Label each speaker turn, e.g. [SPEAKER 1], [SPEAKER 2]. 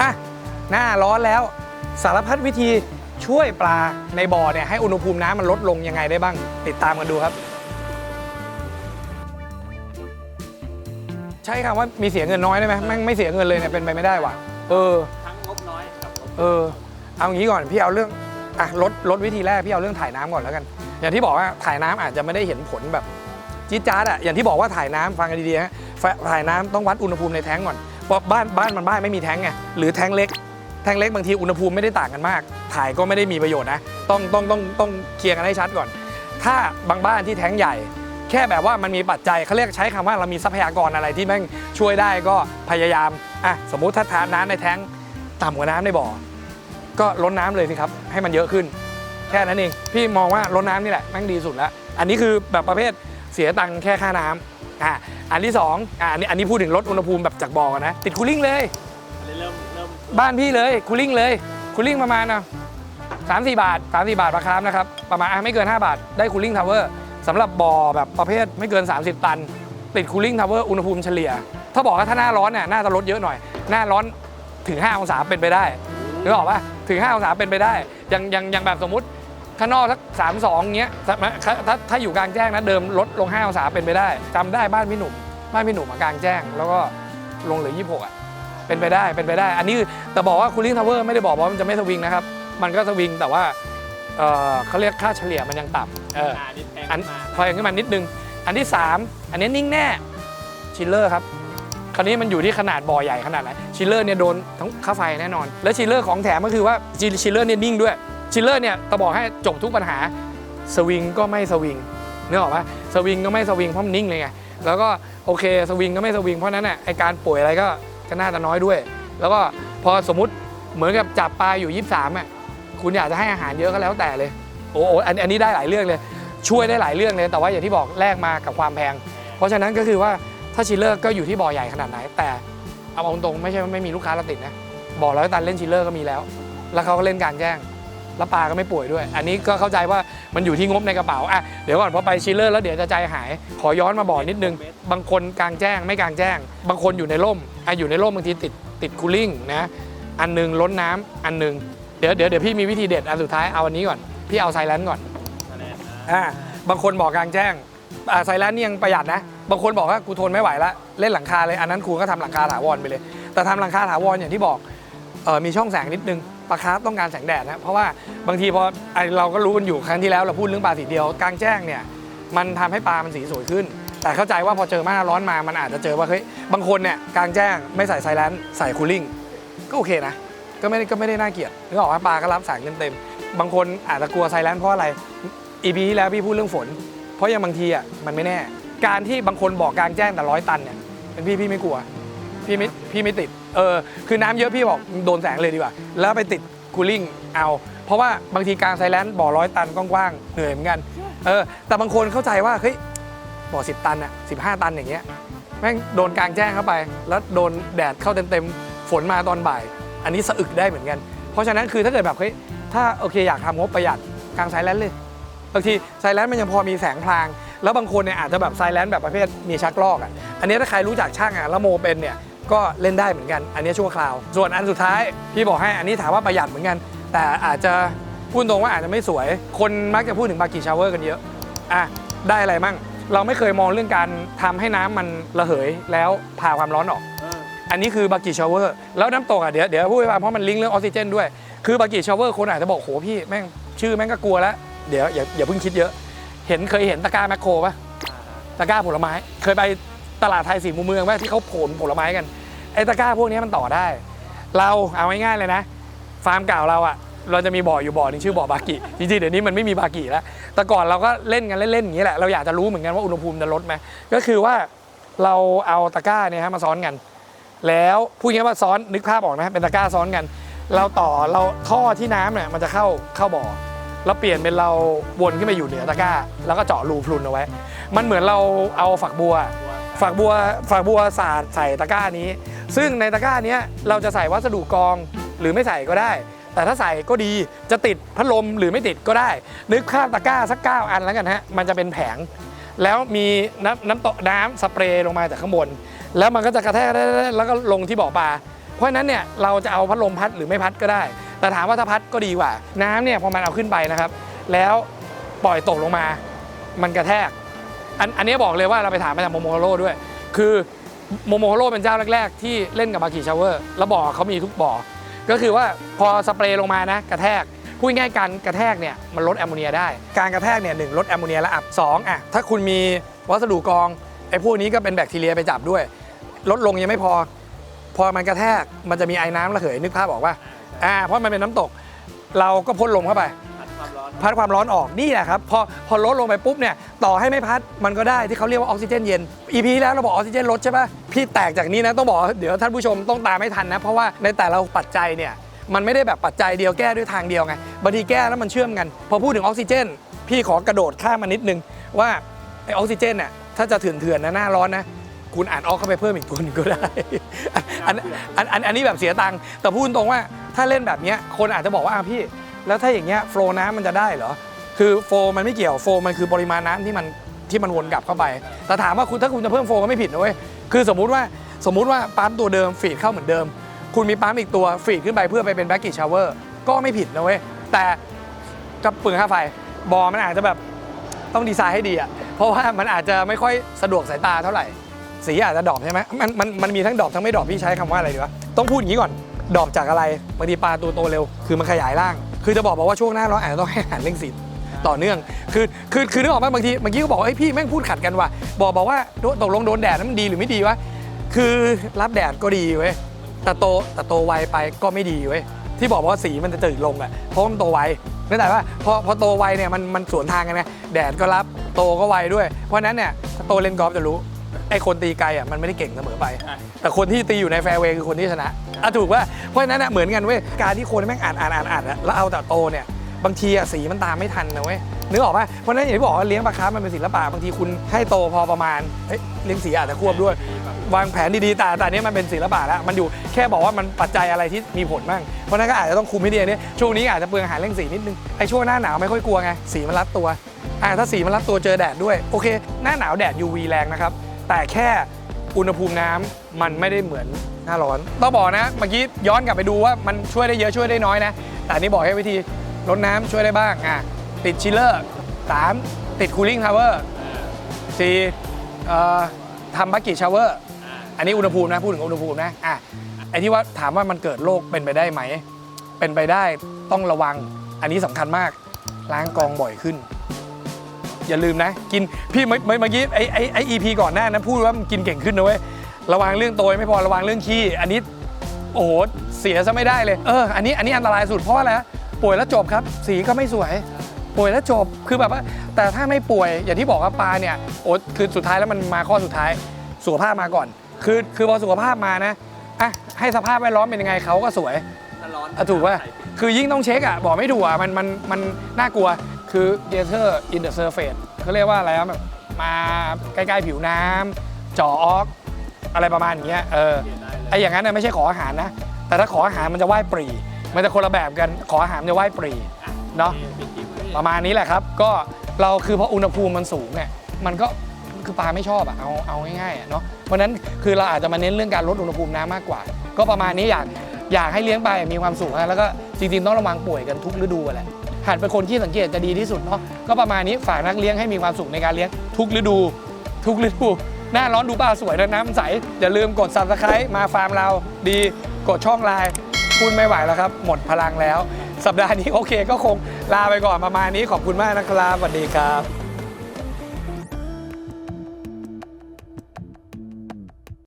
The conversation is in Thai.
[SPEAKER 1] อะหน้าร้อนแล้วสารพัดวิธีช่วยปลาในบ่อเนี่ยให้อุณหภูมิน้ำมันลดลงยังไงได้บ้าง ติดตามกันดูครับ ใช้คำว่ามีเสียเงินน้อยได้ไหมแม่งไม่เสียเงินเลยเนี่ยเป็นไปไม่ได้ว่ะเออ
[SPEAKER 2] ทั้งงบน้อยกับงบ
[SPEAKER 1] เออ เอางี้ก่อนพี่เอาเรื่องอะลดลดวิธีแรกพี่เอาเรื่องถ่ายน้ำก่อนแล้วกัน อย่างที่บอกว่าถ่ายน้ำอาจจะไม่ได้เห็นผลแบบจี๊ดจ๊าดอะอย่างที่บอกว่าถ่ายน้ำฟังกันดีๆฮะฝถ่ายน้ำต้องวัดอุณหภูมิในแท้งก่อนเพราะ บ้านบ้านมันบ้านไม่มีแท้งไงหรือแท้งเล็ก แท้งเล็กบางทีอุณหภูมิไม่ได้ต่างกันมาก ถ่ายก็ไม่ได้มีประโยชน์นะ ต้องต้องต้องต้องเคลียร์กันให้ชัดก่อน ถ้าบางบ้านที่แท้งใหญ่ แค่แบบว่ามันมีปัจจัยเขาเรียกใช้คำว่าเรามีทรัพยากรอะไรที่แม่งช่วยได้ก็พยายามอะสมมุติถ้าทานน้ำในแท้งต่ำกว่าน้ำในบ่อ ก็ลดน้ำเลยสิครับ ให้มันเยอะขึ้น แค่นั้นเอง พี่มองว่าลดน้ำนี่แหละแม่งดีสุดแล้ว อันนี้คือแบบประเภท เสียตังค์แค่ค่าน้ำอะอันที่สองอะอันนี้อันนี้พูดถึงลดอุณหภูมิแบบจากบ่อก่อนนะ ติดคูลิ่งเลย
[SPEAKER 2] อันนี้เริ่มเริ่ม
[SPEAKER 1] บ้านพี่เลยคูลิ่งเลยคูลิ่งประมาณนะสามสี่บาทสามสี่บาทราคานะครับ ประมาณอะไม่เกิน 5 บาท ได้คูลิ่งทาวเวอร์สำหรับบ่อแบบประเภทไม่เกิน 30 ตัน ติดคูลิ่งทาวเวอร์อุณหภูมิเฉลี่ย ถ้าบอกว่าถ้าหน้าร้อนเนี่ยน่าจะลดเยอะหน่อย หน้าร้อนถึง 5 องศาเป็นไปได้นึกออกปะถึง 5 องศาเป็นไปได้อย่างอย่างอย่างแบบสมมติ ข้างนอกสักสามสองเงี้ยถ้าถ้าถ้าอยู่กลางแจ้งนะเดิมลดลง5องศาเป็นไปได้จำได้บ้านพี่หนุ่มบ้านพี่หนุ่มอะกลางแจ้ง แล้วก็ลงเหลือ26อะเป็นไปได้เป็นไปได้ อันนี้คือแต่บอกว่าคูลิ่งทาวเวอร์ไม่ได้บอกว่ามันจะไม่สวิงนะครับ มันก็สวิงแต่ว่าเอ่อเขาเรียกค่าเฉลี่ยมันยังต่ำเออ
[SPEAKER 2] อ่านิดแพง
[SPEAKER 1] อัน
[SPEAKER 2] มา
[SPEAKER 1] พออย่างขึ้นมานิดนึง อันที่ 3 อันนี้นิ่งแน่ชิลเลอร์ครับ คราวนี้มันอยู่ที่ขนาดบ่อใหญ่ขนาดไหนชิลเลอร์เนี่ยโดนทั้งค่าไฟแน่นอน และชิลเลอร์ของแถมก็คือว่าชิลเลอร์เนี่ยนิ่งด้วย ชิลเลอร์เนี่ยจะบอกให้จบทุกปัญหาสวิงก็ไม่สวิงนึกออกปะสวิงก็ไม่สวิงเพราะมันนิ่งเลยไงแล้วก็โอเคสวิงก็ไม่สวิงเพราะนั้นน่ะไอการป่วยอะไรก็ก็น่าจะน้อยด้วย แล้วก็พอสมมติเหมือนกับจับปลาอยู่ 23อะคุณอยากจะให้อาหารเยอะก็แล้วแต่เลยโอ้โหอันนี้ได้หลายเรื่องเลย ช่วยได้หลายเรื่องเลย แต่ว่าอย่างที่บอกแลกมากับความแพง เพราะฉะนั้นก็คือว่าถ้าชิลเลอร์ก็อยู่ที่บ่อใหญ่ขนาดไหน แต่เอาตรงๆไม่ใช่ไม่มีลูกค้าเราติดนะบ่อร้อยตันเล่นชิลเลอร์ก็มีแล้ว แล้วเขาก็เล่นการแจ้ง แล้วปลาก็ไม่ป่วยด้วย อันนี้ก็เข้าใจว่ามันอยู่ที่งบในกระเป๋าอะเดี๋ยวก่อนพอไปชิลเลอร์แล้วเดี๋ยวจะใจหาย ขอย้อนมาบอกนิดนึง บางคนกลางแจ้งไม่กลางแจ้ง บางคนอยู่ในร่มอะอยู่ในร่มบางทีติดติดคูลิ่งนะอันหนึงล้นน้ำอันหนึงเดี๋ยวเดี๋ยวเดี๋ยวพี่มีวิธีเด็ดอันสุดท้ายเอาอันนี้ก่อนพี่เอาไซแลนก่อน
[SPEAKER 2] คะแนนนะ
[SPEAKER 1] อ่าบางคนบอกกลางแจ้งอ่าไซแลนนี่ยังประหยัดนะบางคนบอกว่ากูทนไม่ไหวละเล่นหลังคาเลยอันนั้นคุณก็ทำหลังคาถาวรไปเลย แต่ทำหลังคาถาวรอย่างที่บอกเออมีช่องแสงนิดนึง ปลาคาร์ฟต้องการแสงแดดนะเพราะว่าบางทีพอไอเราก็รู้กันอยู่ครั้งที่แล้วเราพูดเรื่องปลาสีเดียวกลางแจ้งเนี่ยมันทำให้ปลามันสีสวยขึ้น แต่เข้าใจว่าพอเจอหน้าร้อนมามันอาจจะเจอว่าเฮ้ยบางคนเนี่ยกลางแจ้งไม่ใส่ไซแลนด์ใส่คูลิ่งก็โอเคนะ ก็ไม่ได้ก็ไม่ได้น่าเกลียดนึกออกว่าปลาก็รับแสงเต็มๆบางคนอาจจะกลัวไซแลนด์เพราะอะไรอีพีที่แล้วพี่พูดเรื่องฝน เพราะยังบางทีอะมันไม่แน่ การที่บางคนบอกกลางแจ้งแต่ร้อยตันเนี่ยเป็นพี่พี่ไม่กลัวพี่ไม่พี่ไม่ติด เออคือน้ำเยอะพี่บอกโดนแสงเลยดีกว่า แล้วไปติดคูลิ่งเอา เพราะว่าบางทีกลางไซแลนด์บ่อร้อยตันกว้างๆเหนื่อยเหมือนกันเออแต่บางคนเข้าใจว่าเฮ้ยบ่อสิบตันอะสิบห้าตันอย่างเงี้ยแม่งโดนกลางแจ้งเข้าไป แล้วโดนแดดเข้าเต็มๆฝนมาตอนบ่าย อันนี้สะอึกได้เหมือนกัน เพราะฉะนั้นคือถ้าเกิดแบบเฮ้ยถ้าโอเคอยากทำงบประหยัดกลางไซแลนด์เลยบางทีไซแลนด์มันยังพอมีแสงพลาง แล้วบางคนเนี่ยอาจจะแบบไซแลนด์แบบประเภทมีชักลอกอะอันนี้ถ้าใครรู้จักช่างอะแล้วโมเป็นเนี่ย ก็เล่นได้เหมือนกัน อันนี้ชั่วคราว ส่วนอันสุดท้ายพี่บอกให้อันนี้ถามว่าประหยัดเหมือนกัน แต่อาจจะพูดตรงว่าอาจจะไม่สวย คนมักจะพูดถึงบากิชาวเวอร์กันเยอะอะได้อะไรมั่ง เราไม่เคยมองเรื่องการทำให้น้ำมันระเหยแล้วพาความร้อนออก
[SPEAKER 2] อั
[SPEAKER 1] นนี้คือบากิชาวเวอร์แล้วน้ำตกอะเดี๋ยวเดี๋ยวพูดให้ฟังเพราะมันลิงก์เรื่องออกซิเจนด้วย คือบากิชาวเวอร์คนอาจจะบอกโหพี่แม่งชื่อแม่งก็กลัวแล้วเดี๋ยวอย่าอย่าเพิ่งคิดเยอะ เห็นเคยเห็นตะกร้าแมคโครปะตะกร้าผลไม้ เคยไป ตลาดไทยสีมุมเมืองปะที่เขาผลผลไม้กันไอ้ตะกร้าพวกนี้มันต่อได้ เราเอาง่ายๆเลยนะ ฟาร์มเก่าเราอะเราจะมีบ่ออยู่บ่อนึงชื่อบ่อบากิจริงๆเดี๋ยวนี้มันไม่มีบากิแล้ว แต่ก่อนเราก็เล่นกันเล่นๆอย่างนี้แหละเราอยากจะรู้เหมือนกันว่าอุณหภูมิจะลดไหมก็คือว่าเราเอาตะกร้าเนี่ยฮะมาซ้อนกัน แล้วพูดง่ายว่าซ้อนนึกภาพออกนะเป็นตะกร้าซ้อนกัน เราต่อเราท่อที่น้ำเนี่ยมันจะเข้าเข้าบ่อเราเปลี่ยนเป็นเราวนขึ้นไปอยู่เหนือตะกร้า แล้วก็เจาะรูพรุนเอาไว้ มันเหมือนเราเอาฝักบัว ฝักบัวฝักบัวสาดใส่ตะกร้านี้ ซึ่งในตะกร้านี้เราจะใส่วัสดุกองหรือไม่ใส่ก็ได้ แต่ถ้าใส่ก็ดีจะติดพัดลมหรือไม่ติดก็ได้ นึกภาพตะกร้าสักเก้าอันแล้วกันฮะมันจะเป็นแผง แล้วมีน้ำน้ำตกน้ำสเปรย์ลงมาจากข้างบน แล้วมันก็จะกระแทกแล้วก็ลงที่บ่อปลาเพราะฉะนั้นเนี่ยเราจะเอาพัดลมพัดหรือไม่พัดก็ได้ แต่ถามว่าถ้าพัดก็ดีกว่า น้ำเนี่ยพอมันเอาขึ้นไปนะครับ แล้วปล่อยตกลงมา มันกระแทก อันอันนี้บอกเลยว่าเราไปถามมาจากโมโมโร่ด้วย คือโมโมโร่เป็นเจ้าแรก ๆ ที่เล่นกับบากิชาวเวอร์แล้วบ่อเขามีทุกบ่อ ก็คือว่าพอสเปรย์ลงมานะกระแทกพูดง่ายๆการกระแทกเนี่ยมันลดแอมโมเนียได้ การกระแทกเนี่ยหนึ่งลดแอมโมเนียและอับสองอะถ้าคุณมีวัสดุกรองไอ้พวกนี้ก็เป็นแบคทีเรียไปจับด้วย ลดลงยังไม่พอ พอมันกระแทกมันจะมีไอ้น้ำระเหยนึกภาพออกป่ะอ่าเพราะมันเป็นน้ำตก เราก็พ่นลมเข้าไป
[SPEAKER 2] พัดความร้อน
[SPEAKER 1] ออกนี่แหละครับพอพอลดลงไปปุ๊บเนี่ยต่อให้ไม่พัดมันก็ได้ที่เขาเรียกว่าออกซิเจนเย็น EP แล้วเราบอกออกซิเจนลดใช่ปะพี่แตกจากนี้นะต้องบอกเดี๋ยวท่านผู้ชมต้องตามไม่ทันนะ เพราะว่าในแต่ละปัจจัยเนี่ยมันไม่ได้แบบปัจจัยเดียวแก้ด้วยทางเดียวไงบางทีแก้แล้วมันเชื่อมกัน พอพูดถึงออกซิเจน พี่ขอกระโดดข้ามมานิดนึงว่าไอออกซิเจนเนี่ยถ้าจะเถื่อนๆนะหน้าร้อนนะคุณอ่านออกเข้าไปเพิ่มอีกตัวนึงก็ได้ อันอันอันนี้แบบเสียตังค์แต่พูดตรงว่าถ้าเล่นแบบนี้คนอาจจะบอกว่าพี่ แล้วถ้าอย่างเงี้ยโฟล์น้ำมันจะได้เหรอคือโฟล์มันไม่เกี่ยวโฟล์มันคือปริมาณน้ำที่มันที่มันวนกลับเข้าไป แต่ถามว่าคุณถ้าคุณจะเพิ่มโฟล์ก็ไม่ผิดนะเว้ยคือสมมุติว่าสมมุติว่าปั๊มตัวเดิมฟีดเข้าเหมือนเดิม คุณมีปั๊มอีกตัวฟีดขึ้นไปเพื่อไปเป็นแบ็กกี้ชาวเวอร์ก็ไม่ผิดนะเว้ยแต่กับเปลืองค่าไฟบอมันอาจจะแบบต้องดีไซน์ให้ดีอะเพราะว่ามันอาจจะไม่ค่อยสะดวกสายตาเท่าไหร่ สีอาจจะดรอปใช่ไหมมันมันมันมีทั้งดรอปทั้งไม่ดรอปพี่ใช้คำว่าอะไรดีวะต้องพูดอย่างนี้ก่อนดรอปจากอะไรบางทีปลาตัวโตเร็วคือมันขยายร่าง คือจะบอกบอกว่าช่วงหน้าเร้อาจจะต้องให้อาหารเร่งสีต่อเนื่อง คือ คือ คือนึกออกไหมบางทีบางทีก็บอกว่าเอ้พี่แม่งพูดขัดกันว่ะ บอกบอกว่าโดนตกลงโดนแดดนั้นมันดีหรือไม่ดีวะ คือรับแดดก็ดีเว้ย แต่โตแต่โตไวไปก็ไม่ดีเว้ย ที่บอกว่าสีมันจะจืดลงอะ เพราะมันโตไวนั่นแต่ว่าพอพอโตไวเนี่ยมันมันสวนทางกันไง แดดก็รับ โตก็ไวด้วย เพราะนั้นเนี่ยโตเล่นกอล์ฟจะรู้ ไอ้คนตีไกลอะมันไม่ได้เก่งเสมอไป แต่คนที่ตีอยู่ในแฟร์เวย์คือคนที่ชนะอะถูกป่ะเพราะฉะนั้นอะเหมือนกันเว้ยการที่คนแม่งอ่านอ่านอ่านอ่านอะแล้วเอาแต่โตเนี่ยบางทีอะสีมันตามไม่ทันนะเว้ยนึกออกป่ะเพราะฉะนั้นอย่างที่บอกว่าเลี้ยงปลาคาร์ฟมันเป็นศิลปะบางทีคุณให้โตพอประมาณเฮ้ยเลี้ยงสีอาจจะควบด้วย วางแผนดีๆแต่แต่อันนี้มันเป็นศิลปะแล้วมันอยู่แค่บอกว่ามันปัจจัยอะไรที่มีผลบ้างเพราะฉะนั้นก็อาจจะต้องคุมให้ดีอันนี้ช่วงนี้อาจจะเปลืองอาหารเร่งสีนิดนึงไอ้ช่วงหน้าหนาวไม่ค่อยกลัวไงสีมันรัดตัวอ่าถ้าสีมันรัดตัวเจอแดดด้วยโอเค หน้าหนาวแดด UV แรงนะครับ แต่แค่อุณหภูมิน้ำมันไม่ได้เหมือนหน้าร้อนต้องบอกนะเมื่อกี้ย้อนกลับไปดูว่ามันช่วยได้เยอะช่วยได้น้อยนะ แต่อันนี้บอกให้วิธีลดน้ำช่วยได้บ้างอะติดชิลเลอร์สามติดคูลิ่งทาวเวอร์สี่เอ่อทำบักกี้ชาวเวอร์ อันนี้อุณหภูมินะ พูดถึงอุณหภูมินะอะไอที่ว่าถามว่ามันเกิดโรคเป็นไปได้ไหม เป็นไปได้ต้องระวังอันนี้สำคัญมากล้างกองบ่อยขึ้น อย่าลืมนะ กินพี่เมื่อเมื่อเมื่อกี้ไอ้ไอ้ไอ้ EP ก่อนหน้านะพูดว่ามันกินเก่งขึ้นนะเว้ยระวังเรื่องโตยไม่พอระวังเรื่องขี้อันนี้โอ้โหเสียซะไม่ได้เลยเอออันนี้อันนี้อันตรายสุดเพราะว่าอะไรฮะป่วยแล้วจบครับ สีก็ไม่สวย ป่วยแล้วจบคือแบบว่า แต่ถ้าไม่ป่วยอย่างที่บอกว่าปลาเนี่ยโอ้คือสุดท้ายแล้วมันมาข้อสุดท้ายสุขภาพมาก่อน คือคือพอสุขภาพมานะอะให้สภาพแวดล้อมเป็นยังไงเขาก็สวย
[SPEAKER 2] ถ้าร้อน
[SPEAKER 1] อะถูกป่ะคือยิ่งต้องเช็คอะบอกไม่ถูกอะมันมันมันน่ากลัว คือ Gator in the surface เขาเรียกว่าอะไรอะแบบมาใกล้ๆผิวน้ำจ่อออกอะไรประมาณอย่างเงี้ยเออไอ้อย่างนั้นน่ะไม่ใช่ขออาหารนะ แต่ถ้าขออาหารมันจะไหว้ปรี มันจะคนละแบบกันขออาหารมันจะไหว้ปรีเนาะ
[SPEAKER 2] ปิดคลิปไว้
[SPEAKER 1] ประมาณนี้แหละครับ ก็เราคือพออุณหภูมิมันสูงเนี่ยมันก็คือปลาไม่ชอบอะเอาเอาง่ายๆอะเนาะเพราะฉะนั้นคือเราอาจจะมาเน้นเรื่องการลดอุณหภูมิน้ำมากกว่า ก็ประมาณนี้อยากอยากให้เลี้ยงไปมีความสุขนะแล้วก็จริงๆต้องระวังป่วยกันทุกฤดูอะแหละ หัดเป็นคนที่สังเกตจะดีที่สุดเนาะก็ประมาณนี้ฝากนักเลี้ยงให้มีความสุขในการเลี้ยงทุกฤดู ทุกฤดู หน้าร้อนดูปลาสวยแล้วน้ำใสอย่าลืมกด subscribe มาฟาร์มเราดีกดช่องไลน์พูดไม่ไหวแล้วครับ หมดพลังแล้ว สัปดาห์นี้โอเคก็คงลาไปก่อนประมาณนี้ขอบคุณมากนะครับสวัสดีครับ